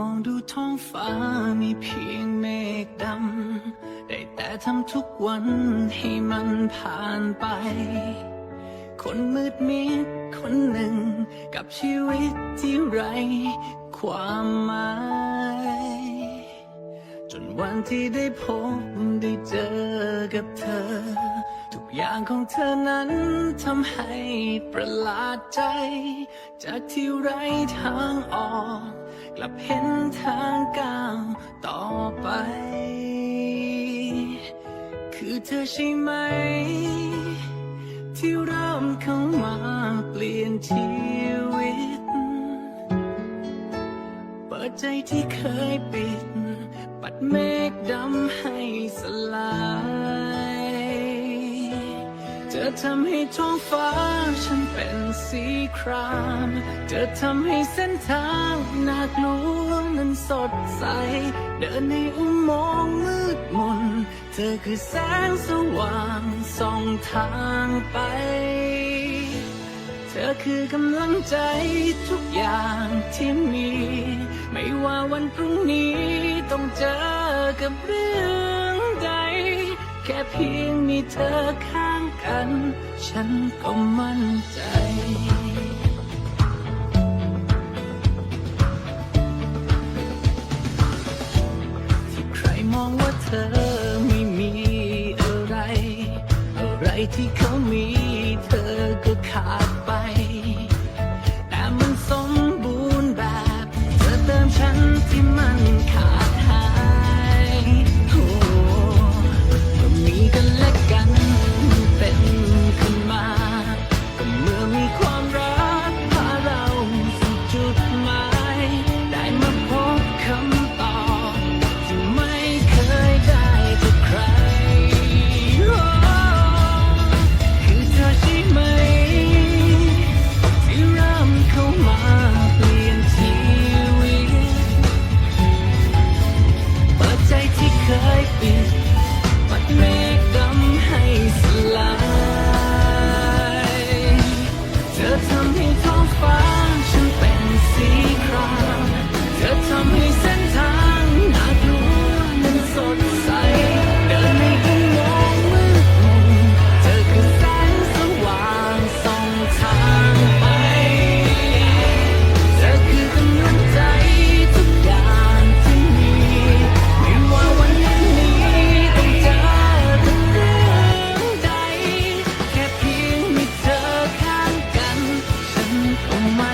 มองดูท้องฟ้ามีเพียงเมฆดำ ได้แต่ทำทุกวันให้มันผ่านไป คนมืดมิดคนหนึ่ง กับชีวิตที่ไร ความหมาย จนวันที่ได้พบได้เจอกับเธอ ทุกอย่างของเธอนั้นทำให้ประหลาดใจ จากที่ไรทางออก กลับเห็นทางก้าวต่อไป คือเธอใช่ไหม ที่เริ่มเข้ามาเปลี่ยนชีวิต เปิดใจที่เคยปิด ปัดเมฆดำให้สลาย ทำให้ท้องฟ้าฉันเป็นสีคราม เธอทำให้เส้นทางน่ากลัวนั้นสดใส เดินในอุโมงค์มืดมน เธอคือแสงสว่างส่องทางไป เธอคือกำลังใจทุกอย่างที่มี ไม่ว่าวันพรุ่งนี้ต้องเจอกับเรื่องใด แค่เพียงมีเธอข้า ฉัน ฉันก็มั่นใจที่ใครมองว่าเธอไม่มีอะไร อะไรที่เขามีเธอก็ขาดไป Be. What made วั